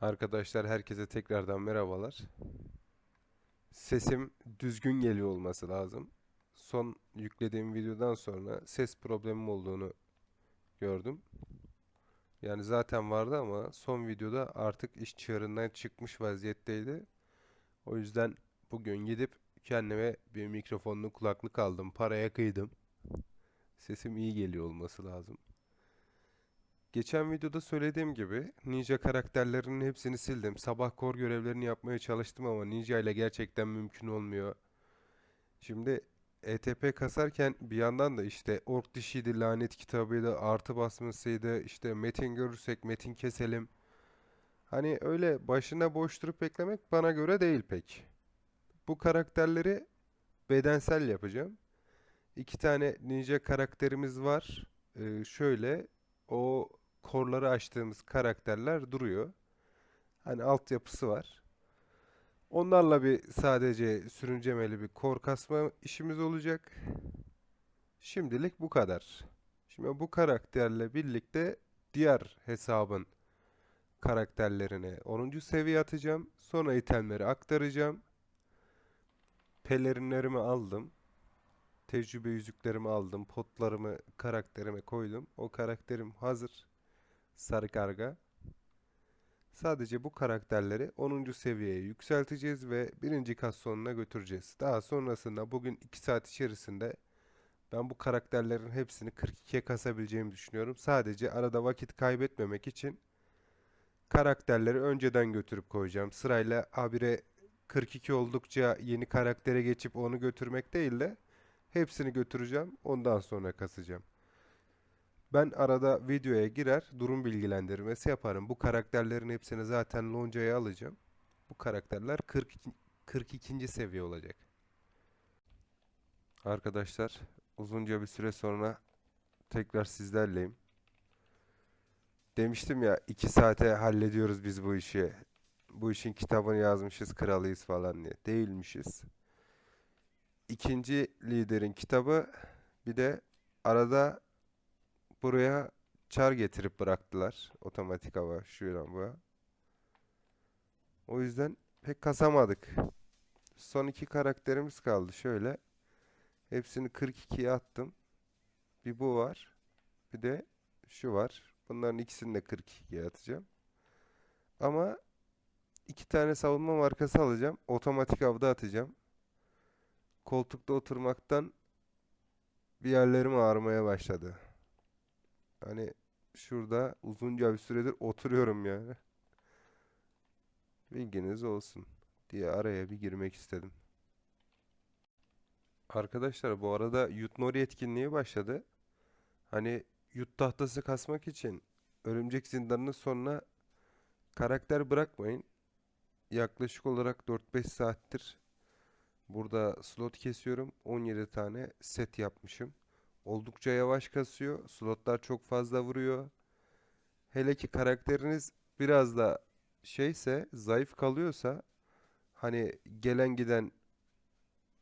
Arkadaşlar herkese tekrardan merhabalar. Sesim düzgün geliyor olması lazım. Son yüklediğim videodan sonra ses problemim olduğunu gördüm. Yani zaten vardı ama son videoda artık iş çığırından çıkmış vaziyetteydi. O yüzden bugün gidip kendime bir mikrofonlu kulaklık aldım. Paraya kıydım. Sesim iyi geliyor olması lazım. Geçen videoda söylediğim gibi ninja karakterlerinin hepsini sildim. Sabah kor görevlerini yapmaya çalıştım ama ninja ile gerçekten mümkün olmuyor. Şimdi ETP kasarken bir yandan da işte ork dişiydi, lanet kitabıydı, artı basmasıydı, işte metin görürsek metin keselim. Hani öyle başına boş durup beklemek bana göre değil pek. Bu karakterleri bedensel yapacağım. İki tane ninja karakterimiz var. Ee, şöyle o korları açtığımız karakterler duruyor. Hani altyapısı var. Onlarla bir sadece sürüncemeli bir kor kasma işimiz olacak. Şimdilik bu kadar. Şimdi bu karakterle birlikte diğer hesabın karakterlerine 10. seviye atacağım. Sonra itemleri aktaracağım. Pelerinlerimi aldım. Tecrübe yüzüklerimi aldım. Potlarımı karakterime koydum. O karakterim hazır. Sarı karga. Sadece bu karakterleri 10. seviyeye yükselteceğiz ve birinci kas sonuna götüreceğiz. Daha sonrasında bugün 2 saat içerisinde ben bu karakterlerin hepsini 42'ye kasabileceğimi düşünüyorum. Sadece arada vakit kaybetmemek için karakterleri önceden götürüp koyacağım. Sırayla habire 42 oldukça yeni karaktere geçip onu götürmek değil de hepsini götüreceğim. Ondan sonra kasacağım. Ben arada videoya girer, durum bilgilendirmesi yaparım. Bu karakterlerin hepsini zaten loncaya alacağım. Bu karakterler 42, 42. seviye olacak. Arkadaşlar, uzunca bir süre sonra tekrar sizlerleyim. Demiştim ya 2 saate hallediyoruz biz bu işi. Bu işin kitabını yazmışız, kralıyız falan diye. Değilmişiz. İkinci liderin kitabı bir de arada buraya çar getirip bıraktılar. Otomatik hava şuradan bu. O yüzden pek kasamadık. Son iki karakterimiz kaldı. Şöyle hepsini 42'ye attım. Bir bu var. Bir de şu var. Bunların ikisini de 42'ye atacağım. Ama iki tane savunma markası alacağım. Otomatik avda atacağım. Koltukta oturmaktan bir yerlerim ağrımaya başladı. Hani şurada uzunca bir süredir oturuyorum yani. Bilginiz olsun diye araya bir girmek istedim. Arkadaşlar bu arada Yutnori etkinliği başladı. Hani yut tahtası kasmak için Örümcek Zindanı'nın sonuna karakter bırakmayın. Yaklaşık olarak 4-5 saattir burada slot kesiyorum. 17 tane set yapmışım. Oldukça yavaş kasıyor. Slotlar çok fazla vuruyor. Hele ki karakteriniz biraz da şeyse, zayıf kalıyorsa hani gelen giden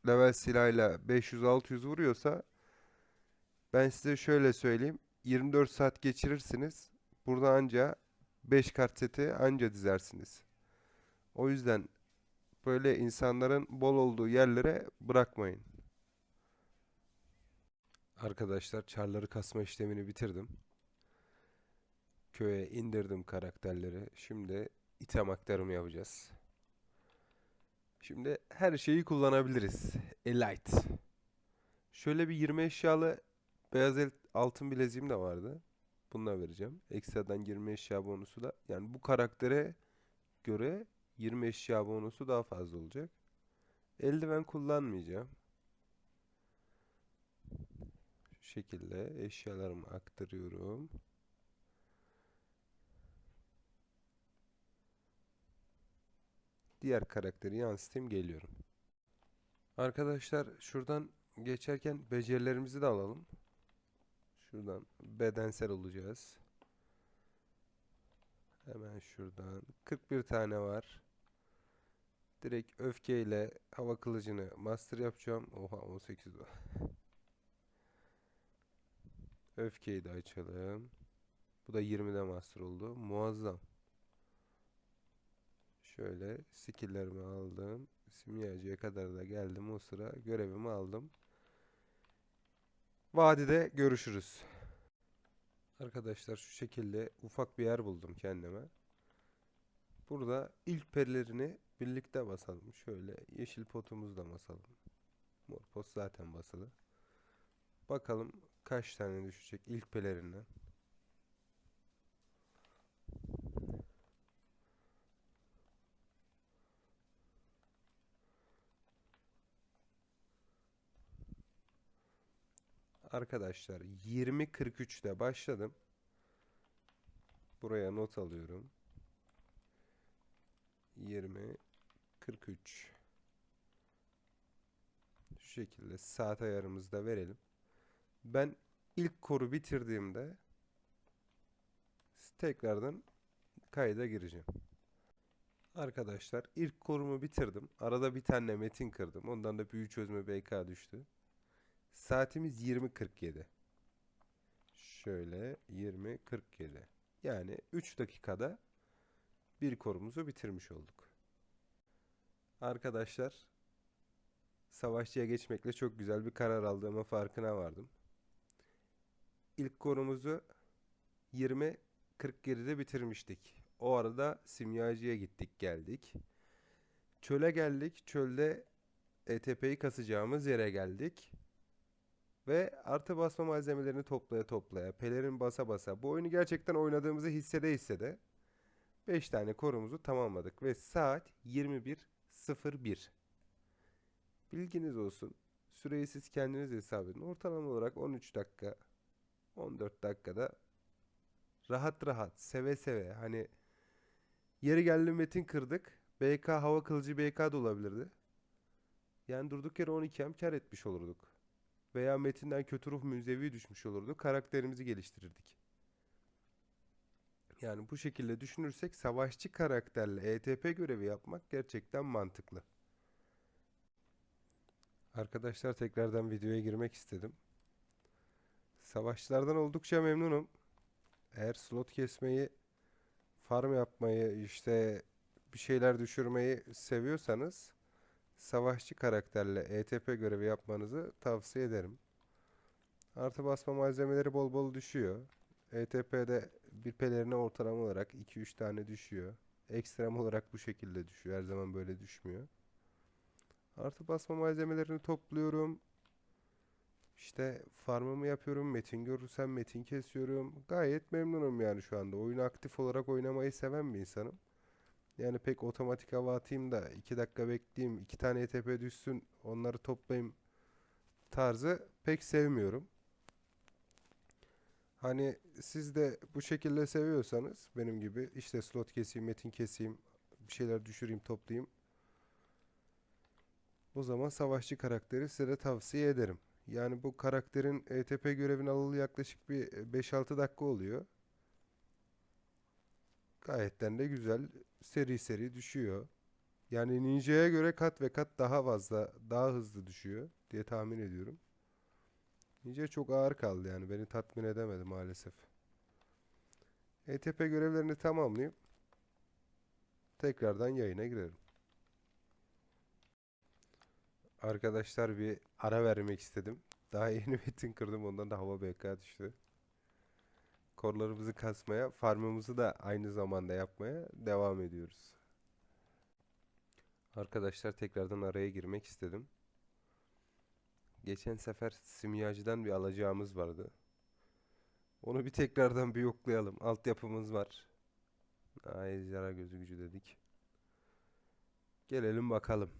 level silahıyla 500-600 vuruyorsa ben size şöyle söyleyeyim. 24 saat geçirirsiniz. Burada anca 5 kart seti anca dizersiniz. O yüzden böyle insanların bol olduğu yerlere bırakmayın. Arkadaşlar çarları kasma işlemini bitirdim. Köye indirdim karakterleri. Şimdi item aktarımı yapacağız. Şimdi her şeyi kullanabiliriz. Elite. Şöyle bir 20 eşyalı beyaz el altın bileziğim de vardı. Bununla vereceğim. Ekstradan 20 eşya bonusu da yani bu karaktere göre 20 eşya bonusu daha fazla olacak. Eldiven kullanmayacağım. Şu şekilde eşyalarımı aktarıyorum. Diğer karakteri yansıtayım geliyorum. Arkadaşlar şuradan geçerken becerilerimizi de alalım. Şuradan bedensel olacağız. Hemen şuradan 41 tane var. Direkt öfkeyle hava kılıcını master yapacağım. Oha 18 var. Öfkeyi de açalım. Bu da 20'de master oldu. Muazzam. Şöyle skill'lerimi aldım. Simyacıya kadar da geldim o sıra görevimi aldım. Vadide görüşürüz. Arkadaşlar şu şekilde ufak bir yer buldum kendime. Burada ilk perilerini birlikte basalım. Şöyle yeşil potumuzu da basalım. Mor pot zaten basılı. Bakalım kaç tane düşecek ilk pelerinden. Arkadaşlar 20.43'te başladım. Buraya not alıyorum. 20 43 Şu şekilde saat ayarımızı da verelim. Ben ilk koru bitirdiğimde tekrardan kayda gireceğim. Arkadaşlar ilk korumu bitirdim. Arada bir tane metin kırdım. Ondan da büyü çözme BK düştü. Saatimiz 20.47. Şöyle 20.47. Yani 3 dakikada bir korumuzu bitirmiş olduk. Arkadaşlar savaşçıya geçmekle çok güzel bir karar aldığımı farkına vardım. İlk korumuzu 20.47'de bitirmiştik. O arada simyacıya gittik geldik. Çöle geldik. Çölde ETP'yi kasacağımız yere geldik. Ve artı basma malzemelerini toplaya toplaya, pelerin basa basa bu oyunu gerçekten oynadığımızı hissede hissede 5 tane korumuzu tamamladık ve saat 21.01. Bilginiz olsun. Süreyi siz kendiniz hesap edin. Ortalama olarak 13 dakika, 14 dakikada rahat rahat, seve seve hani yeri geldi metin kırdık. BK hava kılıcı BK da olabilirdi. Yani durduk yere 12 hem kar etmiş olurduk. Veya metinden kötü ruh münzevi düşmüş olurdu. Karakterimizi geliştirirdik. Yani bu şekilde düşünürsek savaşçı karakterle ETP görevi yapmak gerçekten mantıklı. Arkadaşlar tekrardan videoya girmek istedim. Savaşçılardan oldukça memnunum. Eğer slot kesmeyi, farm yapmayı, işte bir şeyler düşürmeyi seviyorsanız savaşçı karakterle ETP görevi yapmanızı tavsiye ederim. Artı basma malzemeleri bol bol düşüyor. ETP'de bir pelerine ortalama olarak 2-3 tane düşüyor. Ekstrem olarak bu şekilde düşüyor. Her zaman böyle düşmüyor. Artı basma malzemelerini topluyorum. İşte farmımı yapıyorum. Metin görürsem metin kesiyorum. Gayet memnunum yani şu anda. Oyunu aktif olarak oynamayı seven bir insanım. Yani pek otomatik hava atayım da 2 dakika bekleyeyim, 2 tane ETP düşsün, onları toplayayım tarzı pek sevmiyorum. Hani siz de bu şekilde seviyorsanız benim gibi işte slot keseyim, metin keseyim, bir şeyler düşüreyim, toplayayım. O zaman savaşçı karakteri size de tavsiye ederim. Yani bu karakterin ETP görevini alalı yaklaşık bir 5-6 dakika oluyor. Gayetten de güzel seri seri düşüyor. Yani Ninja'ya göre kat ve kat daha fazla, daha hızlı düşüyor diye tahmin ediyorum. Ninja çok ağır kaldı yani beni tatmin edemedi maalesef. ETP görevlerini tamamlayıp tekrardan yayına girelim. Arkadaşlar bir ara vermek istedim. Daha yeni metin kırdım ondan da hava BK düştü. Korlarımızı kasmaya, farmımızı da aynı zamanda yapmaya devam ediyoruz. Arkadaşlar tekrardan araya girmek istedim. Geçen sefer simyacıdan bir alacağımız vardı. Onu bir tekrardan bir yoklayalım. Altyapımız var. Ay zara gözü gücü dedik. Gelelim bakalım.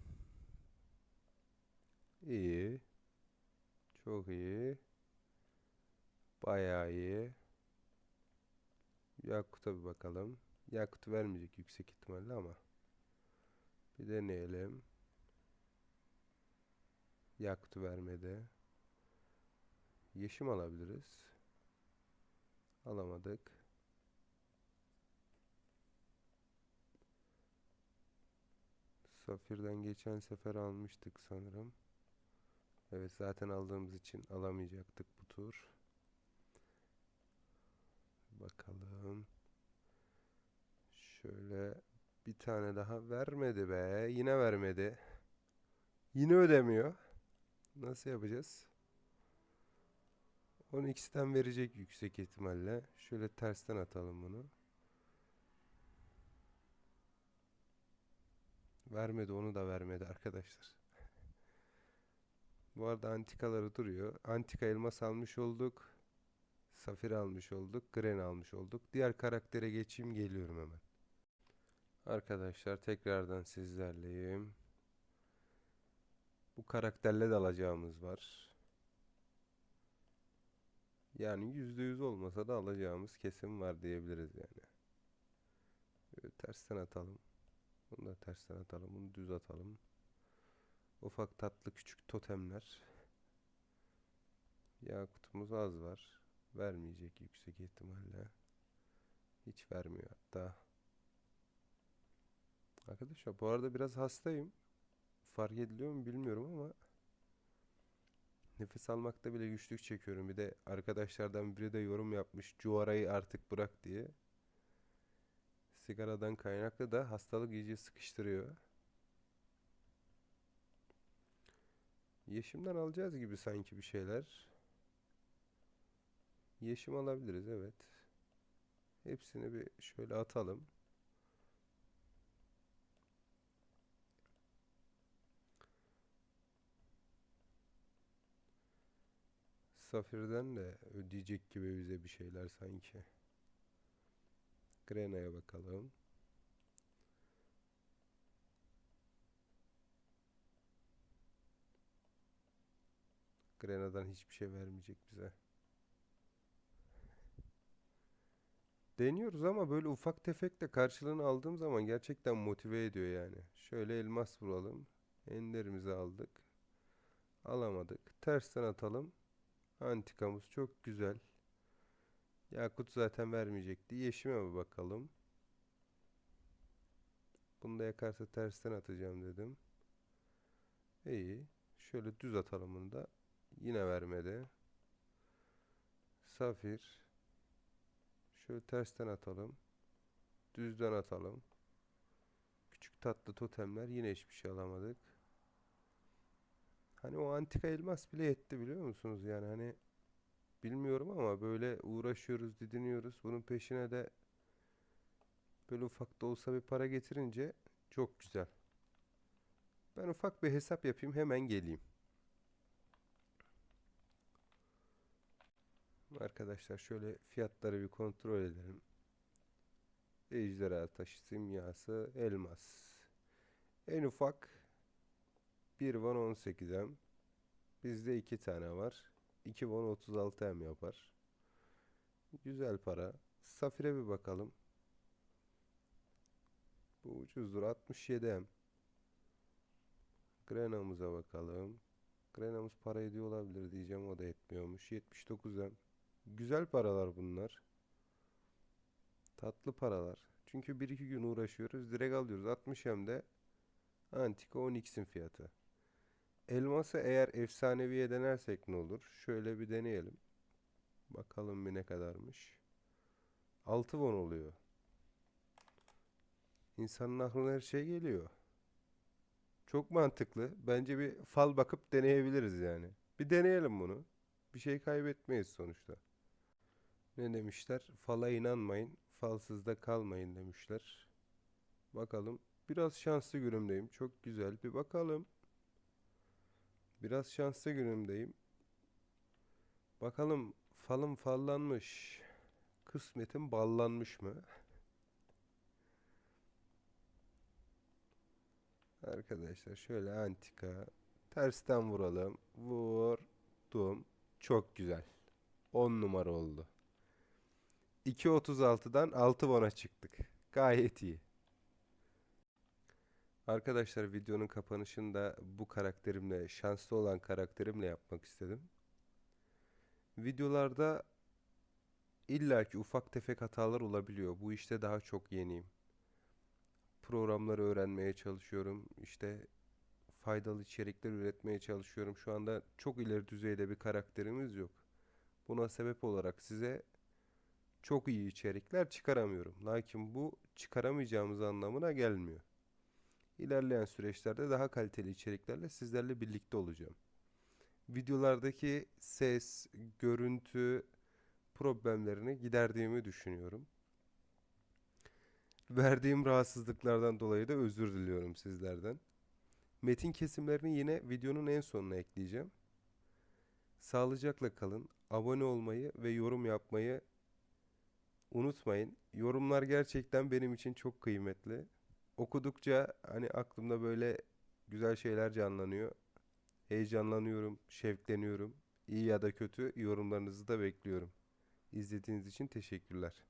İyi. Çok iyi. Bayağı iyi. Yakut'a bir bakalım. Yakut vermeyecek yüksek ihtimalle ama. Bir deneyelim. Yakut'u vermedi. Yeşim alabiliriz. Alamadık. Safir'den geçen sefer almıştık sanırım. Evet zaten aldığımız için alamayacaktık bu tur. Bakalım. Şöyle Bir tane daha vermedi be. Yine vermedi. Yine ödemiyor. Nasıl yapacağız? 12'den verecek yüksek ihtimalle. Şöyle tersten atalım bunu. Vermedi onu da vermedi arkadaşlar. Bu arada antikaları duruyor. Antika elmas almış olduk. Safir almış olduk. Gren almış olduk. Diğer karaktere geçeyim geliyorum hemen. Arkadaşlar tekrardan sizlerleyim. Bu karakterle de alacağımız var. Yani %100 olmasa da alacağımız kesin var diyebiliriz yani. Böyle tersten atalım. Bunu da tersten atalım. Bunu düz atalım. Ufak tatlı küçük totemler. Yakutumuz az var. Vermeyecek yüksek ihtimalle. Hiç vermiyor hatta. Arkadaşlar bu arada biraz hastayım. Fark ediliyor mu bilmiyorum ama nefes almakta bile güçlük çekiyorum. Bir de arkadaşlardan biri de yorum yapmış. Cuvarayı artık bırak diye. Sigaradan kaynaklı da hastalık iyice sıkıştırıyor. Yeşimden alacağız gibi sanki bir şeyler. Yeşim alabiliriz evet. Hepsini bir şöyle atalım. Safir'den de ödeyecek gibi bize bir şeyler sanki. Grena'ya bakalım. Grena'dan hiçbir şey vermeyecek bize. Deniyoruz ama böyle ufak tefek de karşılığını aldığım zaman gerçekten motive ediyor yani. Şöyle elmas vuralım. Enderimizi aldık. Alamadık. Tersten atalım. Antikamız çok güzel. Yakut zaten vermeyecekti. Yeşime mi bakalım? Bunu da yakarsa tersten atacağım dedim. İyi. Şöyle düz atalım bunu da. Yine vermedi. Safir. Şöyle tersten atalım. Düzden atalım. Küçük tatlı totemler yine hiçbir şey alamadık. Hani o antika elmas bile yetti biliyor musunuz? Yani hani bilmiyorum ama böyle uğraşıyoruz, didiniyoruz. Bunun peşine de böyle ufak da olsa bir para getirince çok güzel. Ben ufak bir hesap yapayım hemen geleyim. Arkadaşlar şöyle fiyatları bir kontrol edelim. Ejderha taşı simyası elmas. En ufak 1 van 18M. Bizde 2 tane var. 2 van 36M yapar. Güzel para. Safire bir bakalım. Bu ucuzdur 67M. Grena'mıza bakalım. Grena'mız para ediyor olabilir diyeceğim o da etmiyormuş. 79M. Güzel paralar bunlar. Tatlı paralar. Çünkü 1-2 gün uğraşıyoruz. Direkt alıyoruz. 60 hem de Antika 10x'in fiyatı. Elması eğer efsaneviye denersek ne olur? Şöyle bir deneyelim. Bakalım bir ne kadarmış. 6 won oluyor. İnsanın aklına her şey geliyor. Çok mantıklı. Bence bir fal bakıp deneyebiliriz yani. Bir deneyelim bunu. Bir şey kaybetmeyiz sonuçta. Ne demişler? Fala inanmayın, falsızda kalmayın demişler. Bakalım. Biraz şanslı günümdeyim. Çok güzel. Bir bakalım. Biraz şanslı günümdeyim. Bakalım falım fallanmış. Kısmetim ballanmış mı? Arkadaşlar şöyle antika. Tersten vuralım. Vurdum. Çok güzel. 10 numara oldu. 2.36'dan 6 won'a çıktık. Gayet iyi. Arkadaşlar videonun kapanışını da bu karakterimle, şanslı olan karakterimle yapmak istedim. Videolarda illaki ufak tefek hatalar olabiliyor. Bu işte daha çok yeniyim. Programları öğrenmeye çalışıyorum. İşte faydalı içerikler üretmeye çalışıyorum. Şu anda çok ileri düzeyde bir karakterimiz yok. Buna sebep olarak size çok iyi içerikler çıkaramıyorum. Lakin bu çıkaramayacağımız anlamına gelmiyor. İlerleyen süreçlerde daha kaliteli içeriklerle sizlerle birlikte olacağım. Videolardaki ses, görüntü problemlerini giderdiğimi düşünüyorum. Verdiğim rahatsızlıklardan dolayı da özür diliyorum sizlerden. Metin kesimlerini yine videonun en sonuna ekleyeceğim. Sağlıcakla kalın. Abone olmayı ve yorum yapmayı unutmayın. Yorumlar gerçekten benim için çok kıymetli. Okudukça hani aklımda böyle güzel şeyler canlanıyor. Heyecanlanıyorum, şevkleniyorum. İyi ya da kötü yorumlarınızı da bekliyorum. İzlediğiniz için teşekkürler.